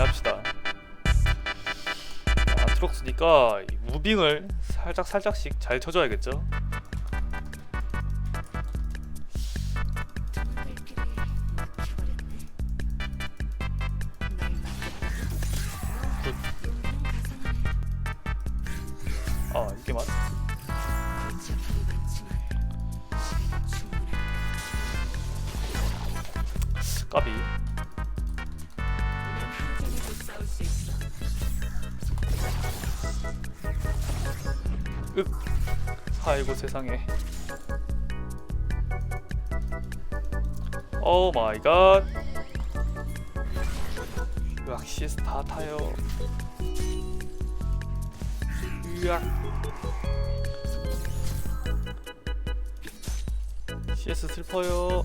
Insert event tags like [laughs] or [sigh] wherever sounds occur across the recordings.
합시다. 아트록스니까 이 무빙을 살짝 살짝씩 잘 쳐줘야겠죠. 아. 까비. 윽. 아이고 세상에. 오 마이 갓. 으악 CS 다 타요. 으악. CS 슬퍼요.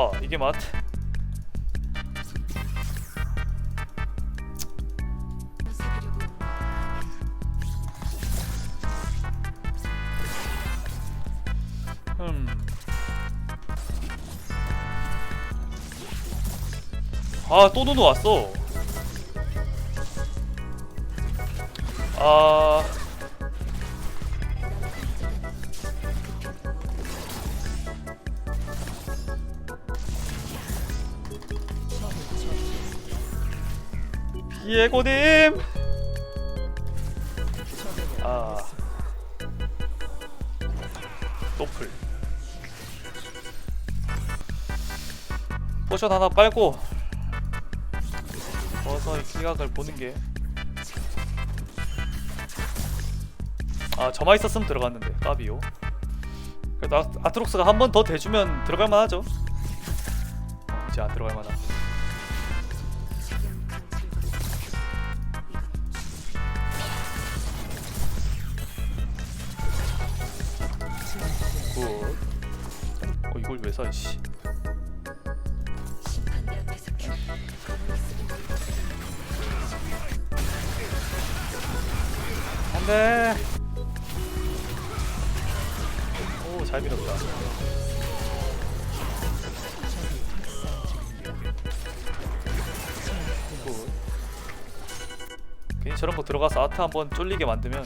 아 이게 맛. 음. 아또 누누 왔어. 아. 비에고님. 아. 노플. 포션 하나 빨고 이 기각을 보는 게. 아 저만 있었으면 들어갔는데 까비요. 그래도 아, 아트록스가 한 번 더 대주면 들어갈 만하죠. 어, 이제 안 들어갈 만하. 굿. 어 이걸 왜 사? 씨. 안돼. 오, 잘 밀었다. 굿. 괜히 저런 거 들어가서 아트 한번 쫄리게 만들면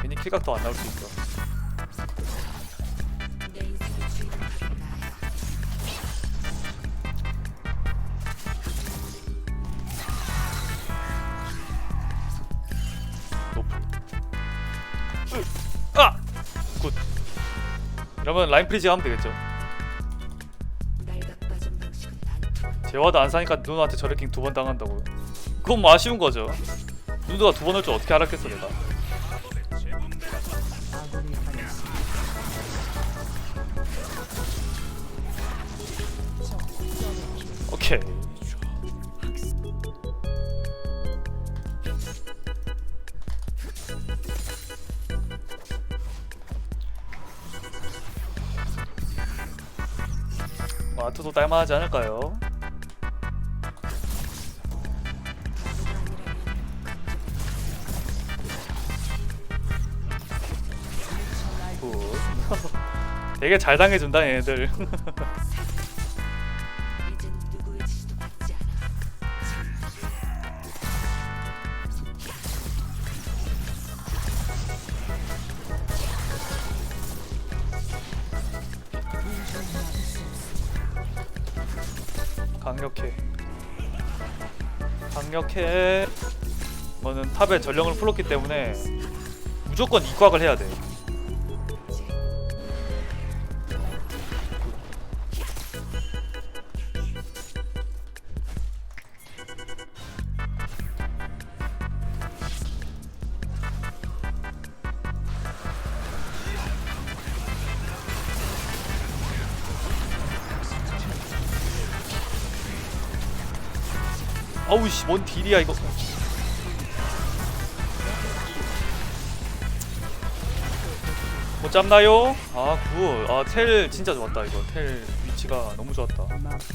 괜히 킬각도 안 나올 수 있어. 아! 굿. 이러면 라인 프리즈 하면 되겠죠. 재화도 안 사니까 누나한테 저래킹 두 번 당한다고요. 그건 뭐 아쉬운 거죠. 누나가 두 번 할 줄 어떻게 알았겠어 내가. 뭐 아트도 딸만하지 않을까요? 굿. [laughs] 되게 잘 당해준다 얘네들 [laughs] 강력해. 강력해. 이거는 탑에 전령을 풀었기 때문에 무조건 이곽을 해야 돼 어우 씨 뭔 딜이야 이거. 못 잡나요? 아 굿 아텔 진짜 좋았다 이거. 텔 위치가 너무 좋았다.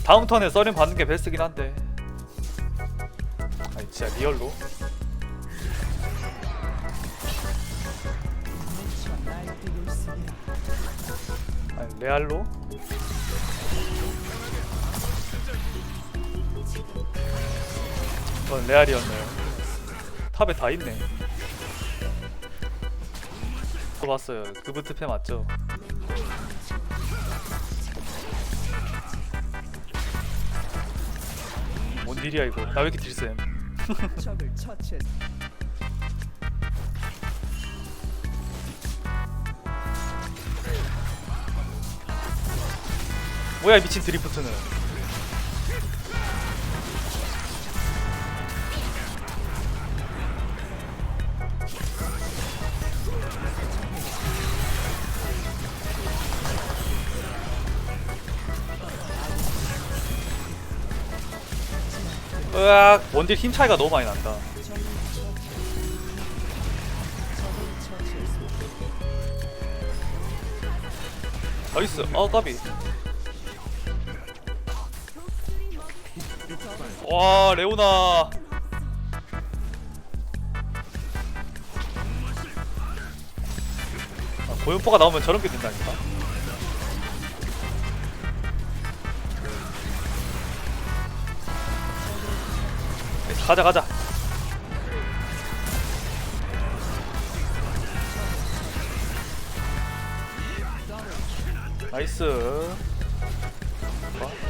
다음 턴에 썰림 받는 게 베스트긴 한데. 아니 진짜 리얼로. 아니 레알로 그건 레알이었네요. 탑에 다 있네. 또 봤어요. 그부트 패 맞죠? 뭔 일이야 이거? 나 왜 이렇게 딜쌤. [laughs] 뭐야 이 미친 드리프트는 으악 원딜 힘 차이가 너무 많이 난다. 나이스. 아 까비. 와 레오나. 아, 고연포가 나오면 저런 게 된다니까 가자 가자 나이스 어?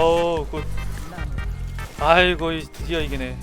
어우 굿. 아이고 이- 드디어 이기네